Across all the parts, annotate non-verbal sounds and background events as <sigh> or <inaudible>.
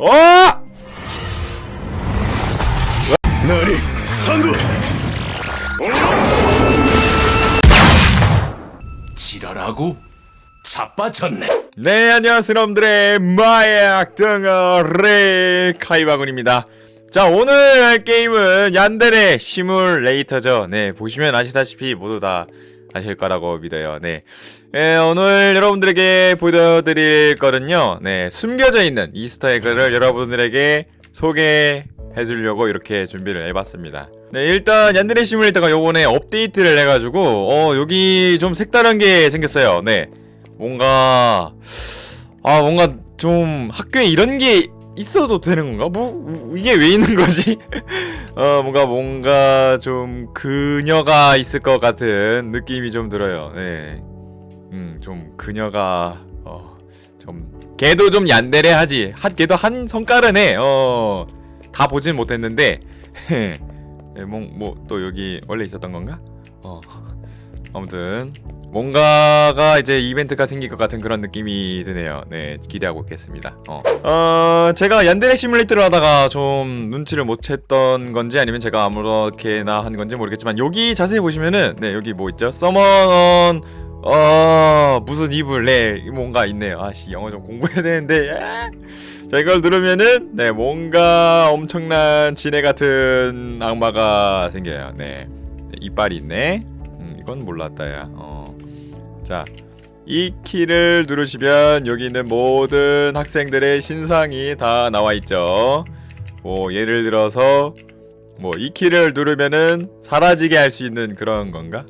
어! 나리 상구 지랄하고 자빠졌네 네, 안녕하세요, 여러분들의 마약 덩어리 카이바군입니다. 자, 오늘 할 게임은 얀데레 시뮬레이터죠. 네, 보시면 아시다시피 모두 다 아실 거라고 믿어요. 네. 예, 오늘 여러분들에게 보여드릴 거는요, 네, 숨겨져 있는 이스터 에그를 여러분들에게 소개해 주려고 이렇게 준비를 해봤습니다. 네, 일단 얀데레 시뮬레이터가 요번에 업데이트를 해가지고, 어, 여기 좀 색다른 게 생겼어요. 네. 뭔가 아 뭔가 좀 학교에 이런 게 있어도 되는 건가? 뭐 이게 왜 있는 거지? <laughs> 어 뭔가 뭔가 좀 그녀가 있을 것 같은 느낌이 좀 들어요. 네. 음 좀 그녀가 어 좀 걔도 좀 얀데레 하지. 한 걔도 한 성깔은 해. 어 다 보진 못했는데 <laughs> 네, 뭐뭐 또 여기 원래 있었던 건가? 어 아무튼 뭔가가 이제 이벤트가 생길 것 같은 그런 느낌이 드네요. 네, 기대하고 있겠습니다. 어, 어 제가 얀데레 시뮬레이터를 하다가 좀 눈치를 못 챘던 건지 아니면 제가 아무렇게나 한 건지 모르겠지만 여기 자세히 보시면은 네 여기 뭐 있죠? 서먼 어 무슨 이불 네 뭔가 있네요. 아씨 영어 좀 공부해야 되는데. 아! 자 이걸 누르면은 네 뭔가 엄청난 지네 같은 악마가 생겨요. 네, 네 이빨이 있네. 음, 이건 몰랐다 야. 어. 자, 이 키를 누르시면 여기 있는 모든 학생들의 신상이 다 나와 있죠. 뭐 예를 들어서 뭐 이 키를 누르면은 사라지게 할 수 있는 그런 건가?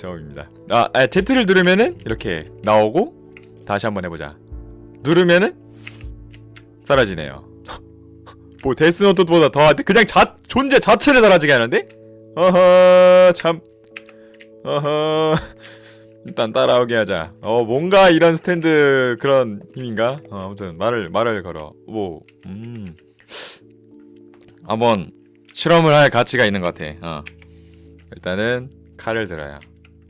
처음입니다. 아, 아, Z를 누르면은 이렇게 나오고 다시 한번 해보자. 누르면은 사라지네요. <laughs> 뭐 데스노트보다 더한데 그냥 자 존재 자체를 사라지게 하는데? 어허 참. 어허. 일단 따라오게 하자. 어 뭔가 이런 스탠드 그런 힘인가? 어, 아무튼 말을 말을 걸어. 뭐 음. 한번 실험을 할 가치가 있는 것 같아. 어. 일단은 칼을 들어요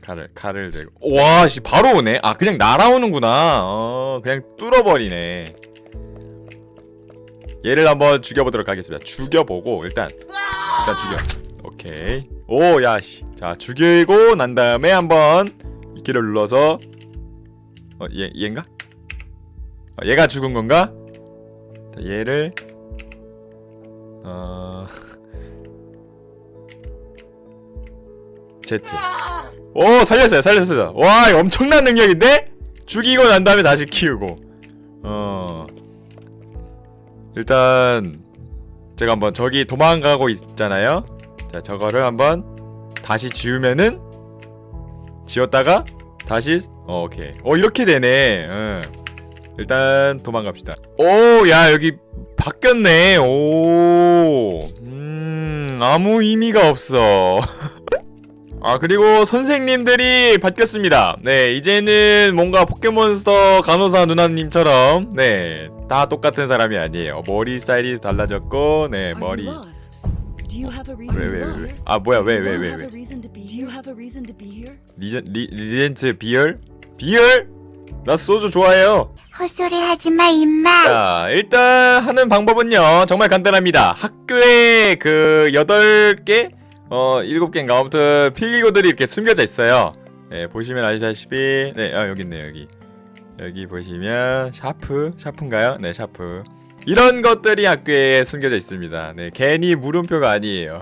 칼을 칼을 들고. 와씨 바로 오네? 아 그냥 날아오는구나. 어 그냥 뚫어버리네. 얘를 한번 죽여보도록 하겠습니다. 죽여보고 일단. 일단 죽여. 오케이. 오 야씨. 자 죽이고 난 다음에 한번 이 키를 눌러서 어 얘 얘인가? 어, 얘가 죽은 건가? 자, 얘를 어 <laughs> Z 오 살렸어요 살렸어요 와 엄청난 능력인데? 죽이고 난 다음에 다시 키우고. 어. 일단 제가 한번 저기 도망가고 있잖아요. 자 저거를 한번 다시 지우면은 지웠다가 다시 어, 오케이. 어 이렇게 되네. 응. 일단 도망갑시다. 오 야 여기 바뀌었네. 오음 아무 의미가 없어 <laughs> 아 그리고 선생님들이 바뀌었습니다 네 이제는 뭔가 포켓몬스터 간호사 누나님처럼 네 다 똑같은 사람이 아니에요 머리 스타일이 달라졌고 네 머리 왜왜 왜? 아 뭐야 왜 왜 왜 왜? Do you have a reason to be here? 리젠 리 리젠트 비열 비열 나 소주 좋아해요. 헛소리 하지 마, 임마. 자 일단 하는 방법은요 정말 간단합니다. 학교에 그 여덟 개 어 일곱 개인가? 아무튼 필기구들이 이렇게 숨겨져 있어요. 네 보시면 아시다시피 네 아, 여기 있네요 여기. 여기 보시면 샤프 샤프인가요? 네 샤프. 이런 것들이 학교에 숨겨져 있습니다. 네 괜히 물음표가 아니에요.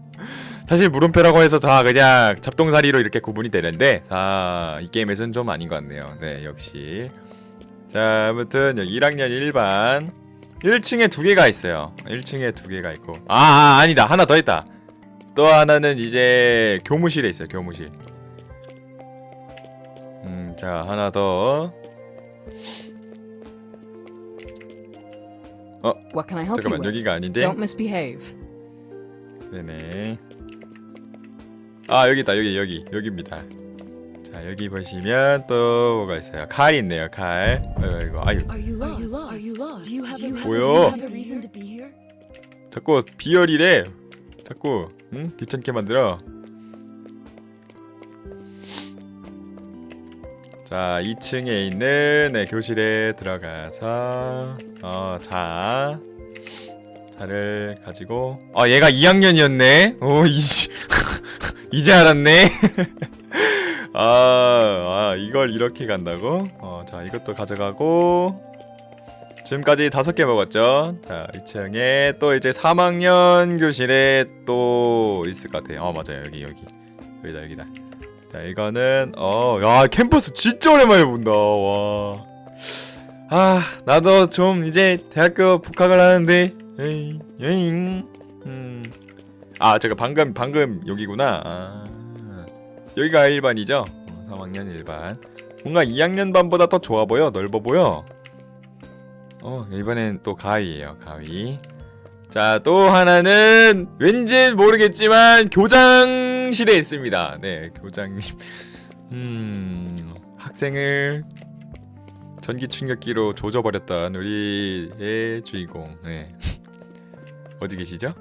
<laughs> 사실 물음표라고 해서 다 그냥 잡동사리로 이렇게 구분이 되는데 자이 게임에서는 좀 아닌 것 같네요. 네 역시. 자 아무튼 여기 1학년 1반. 1층에 두 개가 있어요. 1층에 두 개가 있고. 아, 아 아니다. 하나 더 있다 또 하나는 이제 교무실에 있어요 교무실 음 자 하나 더 What can I help you 잠깐만? 여기가 아닌데 Don't misbehave. 네네. 아 여기 있다 여기 여기 여기입니다. 자 여기 보시면 또 뭐가 있어요? 칼 있네요 칼. 아이고 이거 아유 뭐요? 자꾸 비열이래. 자꾸 응? 귀찮게 만들어. 자 2층에 있는 네, 교실에 들어가서 어자. 자를 가지고 아 얘가 2학년이었네. 오 이씨. <laughs> 이제 알았네. <laughs> 아, 아 이걸 이렇게 간다고? 어자 이것도 가져가고 지금까지 다섯 개 먹었죠? 자 2층에 또 이제 3학년 교실에 또 있을 것 같아 어 맞아요. 여기 여기. 여기다 여기다. 자 이거는 어 야 캠퍼스 진짜 오랜만에 본다. 와. 아 나도 좀 이제 대학교 복학을 하는데 에이 에잉. 음 아 제가 방금 방금 여기구나. 아, 여기가 1반이죠? 3학년 1반. 뭔가 2학년 반보다 더 좋아 보여? 넓어 보여 어 이번엔 또 가위예요 가위 자, 또 하나는 왠지 모르겠지만 교장실에 있습니다. 네, 교장님. <laughs> 음, 학생을 전기 충격기로 조져버렸던 우리의 주인공. 네. <laughs> 어디 계시죠?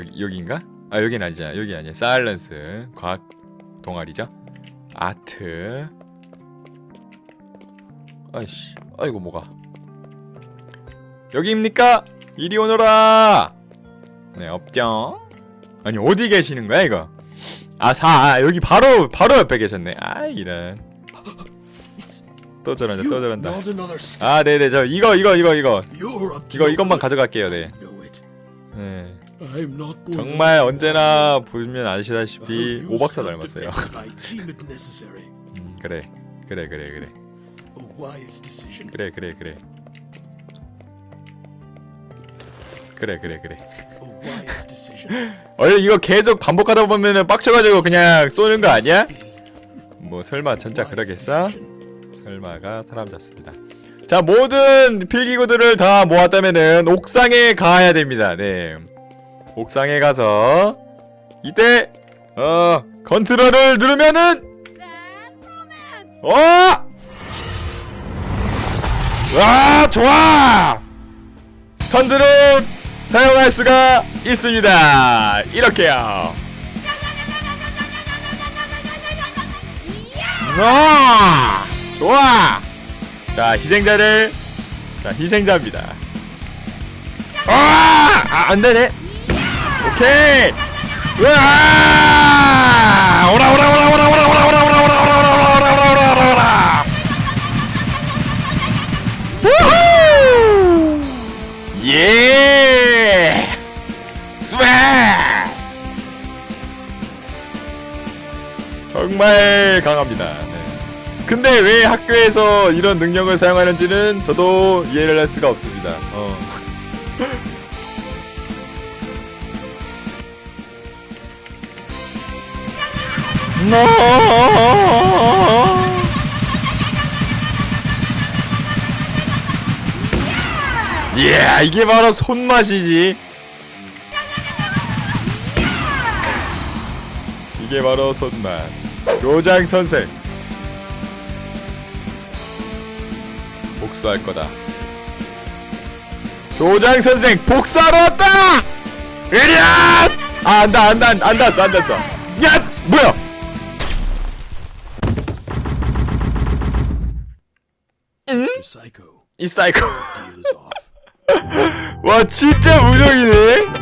여기 여기인가? 아, 여긴 아니잖아. 여기 아니야. 사일런스 과학 동아리죠. 아트. 아이씨. 아이고 뭐가. 여기입니까? 이리 오너라. 네, 없죠. 아니 어디 계시는 거야 이거? 아, 사 아, 여기 바로 바로 옆에 계셨네. 아, 이런. 또 저런다, 또 저런다. 아, 네, 네, 저 이거 이거 이거 이거 이거 이것만. 가져갈게요. 네. 네. 정말 언제나 보면 아시다시피 오박사 닮았어요. 음, 그래, 그래, 그래, 그래. 그래, 그래, 그래. 그래, 그래, 그래. <laughs> 원래 이거 계속 반복하다 보면은 빡쳐가지고 그냥 쏘는 거 아니야? 뭐 설마 진짜 그러겠어? 설마가 사람 잡습니다. 자 모든 필기구들을 다 모았다면은 옥상에 가야 됩니다. 네, 옥상에 가서 이때 어 컨트롤을 누르면은 어, 와 좋아 스턴드를 사용할 수가 있습니다. 이렇게요. 와 좋아. 자 희생자를 자 희생자입니다. 아, 아 안 되네. 오케이. 으아 정말 강합니다. 네. 근데 왜 학교에서 이런 능력을 사용하는지는 저도 이해를 할 수가 없습니다. 어. <laughs> no! 예, 이게 바로 손맛이지. 이게 바로 손맛. 교장 선생. 복수할 거다. 교장 선생 복수하러 왔다. 으랴! 아, 안다, 안다, 안다, 안 닿았어, 안 닿았어. 야, 뭐야? Psycho, 이 사이코. <laughs> 와, 진짜 무적이네.